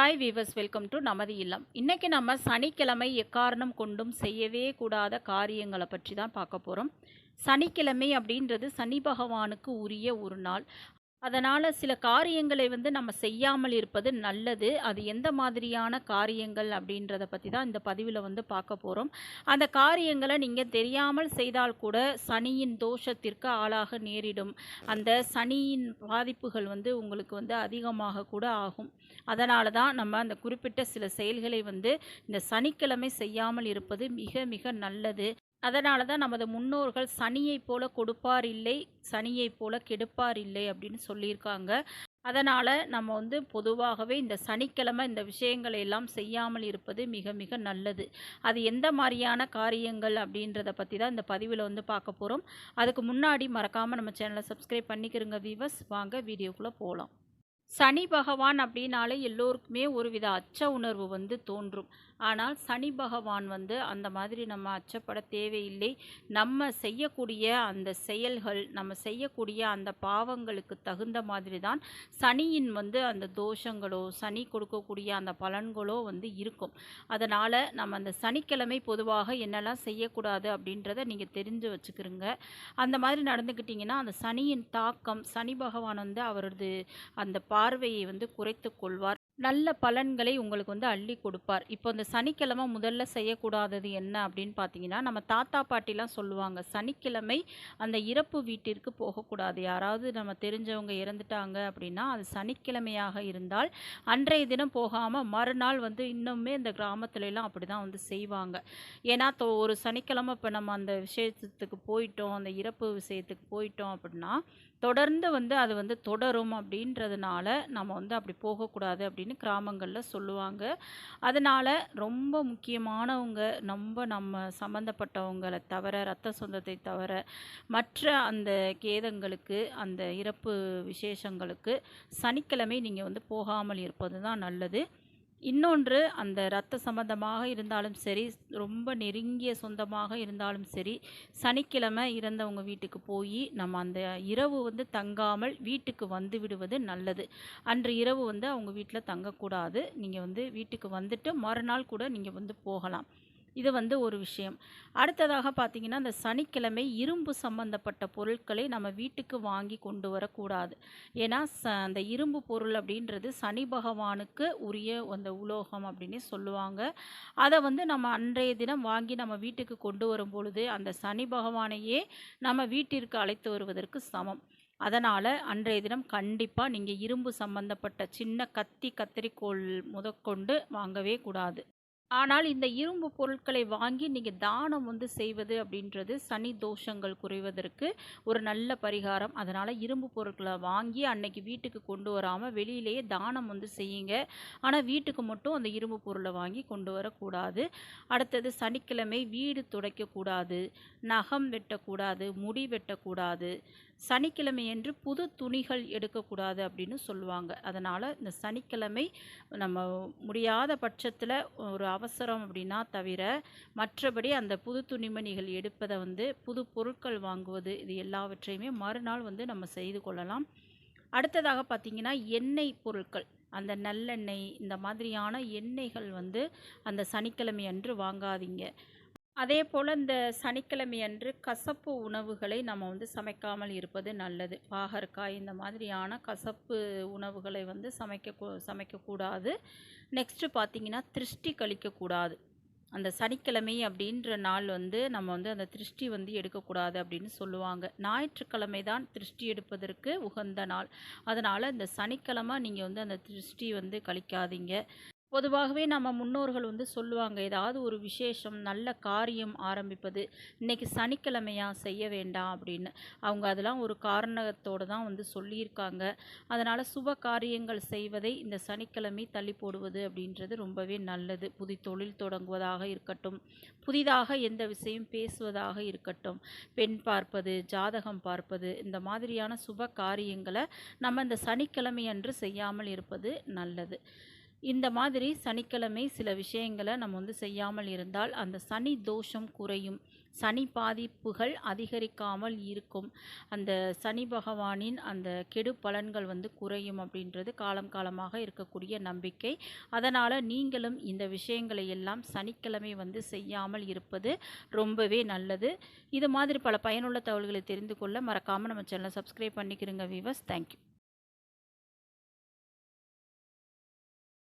Hi viewers welcome to நமது இல்லம். இன்றைக்கி நம்ம சனிக்கிழமை எக்காரணம் கொண்டும் செய்யவே கூடாத காரியங்களை பற்றி தான் பார்க்க போகிறோம் சனிக்கிழமை அப்படின்றது சனி பகவானுக்கு உரிய ஒரு நாள். அதனால் சில காரியங்களை வந்து நம்ம செய்யாமல் இருப்பது நல்லது. அது எந்த மாதிரியான காரியங்கள் அப்படின்றத பற்றி தான் இந்த பதிவில் வந்து பார்க்க போகிறோம் அந்த காரியங்களை நீங்கள் தெரியாமல் செய்தால் கூட சனியின் தோஷத்திற்கு ஆளாக நேரிடும். அந்த சனியின் பாதிப்புகள் வந்து உங்களுக்கு வந்து அதிகமாக கூட ஆகும். அதனால தான் நம்ம அந்த குறிப்பிட்ட சில செயல்களை வந்து இந்த சனிக்கிழமை செய்யாமல் இருப்பது மிக மிக நல்லது. அதனால தான் நமது முன்னோர்கள் சனியைப் போல கொடுப்பார் இல்லை சனியைப் போல கெடுப்பார் இல்லை அப்படின்னு சொல்லியிருக்காங்க. அதனால் நம்ம வந்து பொதுவாகவே இந்த சனிக்கிழமை இந்த விஷயங்களை எல்லாம் செய்யாமல் இருப்பது மிக மிக நல்லது. அது எந்த மாதிரியான காரியங்கள் அப்படின்றத பற்றி தான் இந்த பதிவில் வந்து பார்க்க போகிறோம் அதுக்கு முன்னாடி மறக்காமல் நம்ம சேனலை சப்ஸ்கிரைப் பண்ணிக்கிறோங்க வீவர்ஸ் வாங்க வீடியோக்குள்ளே போகலாம் சனி பகவான் அப்படின்னாலே எல்லோருக்குமே ஒரு வித அச்ச உணர்வு வந்து தோன்றும். ஆனால் சனி பகவான் வந்து அந்த மாதிரி நம்ம அச்சப்பட தேவையில்லை. நம்ம செய்யக்கூடிய அந்த செயல்கள் நம்ம செய்யக்கூடிய அந்த பாவங்களுக்கு தகுந்த மாதிரி தான் சனியின் வந்து அந்த தோஷங்களோ சனி கொடுக்கக்கூடிய அந்த பலன்களோ வந்து இருக்கும். அதனால் நம்ம அந்த சனிக்கிழமை பொதுவாக என்னெல்லாம் செய்யக்கூடாது அப்படின்றத நீங்கள் தெரிஞ்சு வச்சுக்கிறோங்க அந்த மாதிரி நடந்துக்கிட்டிங்கன்னா அந்த சனியின் தாக்கம் சனி பகவான் வந்து அவரது அந்த பார்வையை வந்து குறைத்து கொள்வார். நல்ல பலன்களை உங்களுக்கு வந்து அள்ளி கொடுப்பார். இப்போ இந்த சனிக்கிழமை முதல்ல செய்யக்கூடாதது என்ன அப்படின்னு பார்த்தீங்கன்னா நம்ம தாத்தா பாட்டிலாம் சொல்லுவாங்க சனிக்கிழமை அந்த இறப்பு வீட்டிற்கு போகக்கூடாது. யாராவது நம்ம தெரிஞ்சவங்க இறந்துட்டாங்க அப்படின்னா அது சனிக்கிழமையாக இருந்தால் அன்றைய தினம் போகாமல் மறுநாள் வந்து இன்னுமே இந்த கிராமத்துலலாம் அப்படி தான் வந்து செய்வாங்க. ஏன்னா ஒரு சனிக்கிழமை இப்போ நம்ம அந்த விஷயத்துக்கு போயிட்டோம் அந்த இறப்பு விஷயத்துக்கு போயிட்டோம் அப்படின்னா தொடர்ந்து வந்து அது வந்து தொடரும் அப்படின்றதுனால நம்ம வந்து அப்படி போகக்கூடாது அப்படின்னு கிராமங்களில் சொல்லுவாங்க. அதனால் ரொம்ப முக்கியமானவங்க ரொம்ப நம்ம சம்மந்தப்பட்டவங்களை தவிர ரத்த சொந்தத்தை தவிர மற்ற அந்த கேதங்களுக்கு அந்த இறப்பு விசேஷங்களுக்கு சனிக்கிழமை நீங்கள் வந்து போகாமல் இருப்பது தான் நல்லது. இன்னொன்று அந்த இரத்த சம்பந்தமாக இருந்தாலும் சரி ரொம்ப நெருங்கிய சொந்தமாக இருந்தாலும் சரி சனிக்கிழமை இறந்தவங்க வீட்டுக்கு போய் நம்ம அந்த இரவு வந்து தங்காமல் வீட்டுக்கு வந்து விடுவது நல்லது. அன்று இரவு வந்து அவங்க வீட்டில் தங்கக்கூடாது. நீங்கள் வந்து வீட்டுக்கு வந்துட்டு மறுநாள் கூட நீங்கள் வந்து போகலாம். இது வந்து ஒரு விஷயம். அடுத்ததாக பார்த்தீங்கன்னா இந்த சனிக்கிழமை இரும்பு சம்பந்தப்பட்ட பொருட்களை நம்ம வீட்டுக்கு வாங்கி கொண்டு வரக்கூடாது. ஏன்னா ச அந்த இரும்பு பொருள் அப்படின்றது சனி பகவானுக்கு உரிய அந்த உலோகம் அப்படின்னு சொல்லுவாங்க. அதை வந்து நம்ம அன்றைய தினம் வாங்கி நம்ம வீட்டுக்கு கொண்டு வரும் பொழுது அந்த சனி பகவானையே நம்ம வீட்டிற்கு அழைத்து வருவதற்கு சமம். அதனால் அன்றைய தினம் கண்டிப்பாக நீங்கள் இரும்பு சம்பந்தப்பட்ட சின்ன கத்தி கத்திரிக்கோள் முதற்கொண்டு வாங்கவே கூடாது. ஆனால் இந்த இரும்பு பொருட்களை வாங்கி நீங்கள் தானம் வந்து செய்வது அப்படின்றது சனி தோஷங்கள் குறைவதற்கு ஒரு நல்ல பரிகாரம். அதனால் இரும்பு பொருட்களை வாங்கி அன்னைக்கு வீட்டுக்கு கொண்டு வராமல் வெளியிலேயே தானம் வந்து செய்யுங்க. ஆனால் வீட்டுக்கு மட்டும் அந்த இரும்பு பொருளை வாங்கி கொண்டு வரக்கூடாது. அடுத்தது சனிக்கிழமை வீடு துடைக்கக்கூடாது. நகம் வெட்டக்கூடாது. முடி வெட்டக்கூடாது. சனிக்கிழமையன்று புது துணிகள் எடுக்கக்கூடாது அப்படின்னு சொல்லுவாங்க. அதனால் இந்த சனிக்கிழமை நம்ம முடியாத பட்சத்தில் ஒரு அவசரம் அப்படின்னா தவிர மற்றபடி அந்த புது துணிமணிகள் எடுப்பதை வந்து புது பொருட்கள் வாங்குவது இது எல்லாவற்றையுமே மறுநாள் வந்து நம்ம செய்து கொள்ளலாம். அடுத்ததாக பார்த்தீங்கன்னா எண்ணெய் பொருட்கள். அந்த நல்லெண்ணெய் இந்த மாதிரியான எண்ணெய்கள் வந்து அந்த சனிக்கிழமை அன்று வாங்காதீங்க. அதே போல் இந்த சனிக்கிழமை அன்று கசப்பு உணவுகளை நம்ம வந்து சமைக்காமல் இருப்பது நல்லது. பாகற்காய் இந்த மாதிரியான கசப்பு உணவுகளை வந்து சமைக்க சமைக்கக்கூடாது. நெக்ஸ்ட்டு பார்த்தீங்கன்னா திருஷ்டி கழிக்கக்கூடாது. அந்த சனிக்கிழமை அப்படின்ற நாள் வந்து நம்ம வந்து அந்த திருஷ்டி வந்து எடுக்கக்கூடாது அப்படின்னு சொல்லுவாங்க. ஞாயிற்றுக்கிழமை தான் திருஷ்டி எடுப்பதற்கு உகந்த நாள். அதனால் இந்த சனிக்கிழமை நீங்கள் வந்து அந்த திருஷ்டி வந்து கழிக்காதீங்க. பொதுவாகவே நம்ம முன்னோர்கள் வந்து சொல்லுவாங்க ஏதாவது ஒரு விசேஷம் நல்ல காரியம் ஆரம்பிப்பது இன்னைக்கு சனிக்கிழமையாக செய்ய வேண்டாம் அப்படின்னு. அவங்க அதெல்லாம் ஒரு காரணத்தோடு தான் வந்து சொல்லியிருக்காங்க. அதனால் சுப காரியங்கள் செய்வதை இந்த சனிக்கிழமை தள்ளி போடுவது அப்படின்றது ரொம்பவே நல்லது. புதி தொழில் தொடங்குவதாக இருக்கட்டும் புதிதாக எந்த விஷயம் பேசுவதாக இருக்கட்டும் பெண் பார்ப்பது ஜாதகம் பார்ப்பது இந்த மாதிரியான சுப காரியங்களை நம்ம இந்த சனிக்கிழமை அன்று செய்யாமல் இருப்பது நல்லது. இந்த மாதிரி சனிக்கிழமை சில விஷயங்களை நம்ம வந்து செய்யாமல் இருந்தால் அந்த சனி தோஷம் குறையும். சனி பாதிப்புகள் அதிகரிக்காமல் இருக்கும். அந்த சனி பகவானின் அந்த கெடு பலன்கள் வந்து குறையும் அப்படின்றது காலம் காலமாக இருக்கக்கூடிய நம்பிக்கை. அதனால் நீங்களும் இந்த விஷயங்களை எல்லாம் சனிக்கிழமை வந்து செய்யாமல் இருப்பது ரொம்பவே நல்லது. இது மாதிரி பல பயனுள்ள தகவல்களை தெரிந்து கொள்ள மறக்காமல் நம்ம சேனலை சப்ஸ்கிரைப் பண்ணிக்கிறோங்க வீவர்ஸ் தேங்க்யூ